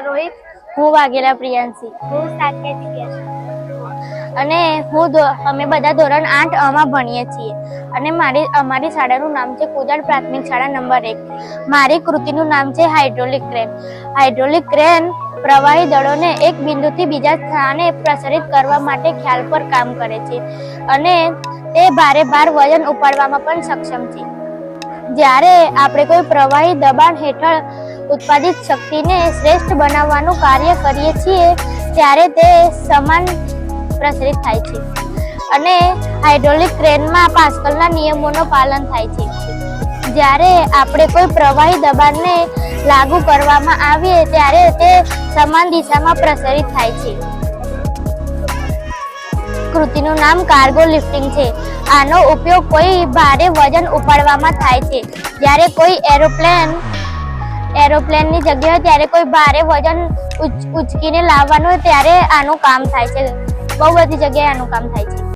રોહિત, હું વાઘેલા પ્રિયાંશી. હું સાકેત અને હું અમે બધા ધોરણ આઠ અમાં ભણીએ છીએ. અને મારી, અમારી શાળાનું નામ છે કુદળ પ્રાથમિક શાળા નંબર એક. મારી કૃતિનું નામ છે હાઇડ્રોલિક ક્રેન. હાઇડ્રોલિક ક્રેન પ્રવાહી દળોને એક બિંદુથી બીજા સ્થાને પ્રસારિત કરવા માટે ખ્યાલ પર કામ કરે છે. અને તે ભારે ભાર વજન ઉપાડવામાં પણ સક્ષમ છે. જ્યારે આપણે કોઈ પ્રવાહી દબાણ હેઠળ ઉત્પાદિત શક્તિને શ્રેષ્ઠ બનાવવાનું કાર્ય કરીએ છીએ ત્યારે તે સમાન પ્રસારિત થાય છે. અને હાઇડ્રોલિક ક્રેનમાં પાસ્કલના નિયમોનું પાલન થાય છે. જ્યારે આપણે કોઈ પ્રવાહી દબાણને લાગુ કરવામાં આવીએ ત્યારે તે સમાન દિશામાં પ્રસારિત થાય છે. કૃતિનું નામ કાર્ગો લિફ્ટિંગ છે. આનો ઉપયોગ કોઈ ભારે વજન ઉપાડવામાં થાય છે. જ્યારે કોઈ એરોપ્લેન એરોપ્લેનની જગ્યાએ ત્યારે કોઈ ભારે વજન ઉચ- ઉચકીને લાવવાનું હોય ત્યારે આનું કામ થાય છે. બહુ બધી જગ્યાએ આનું કામ થાય છે.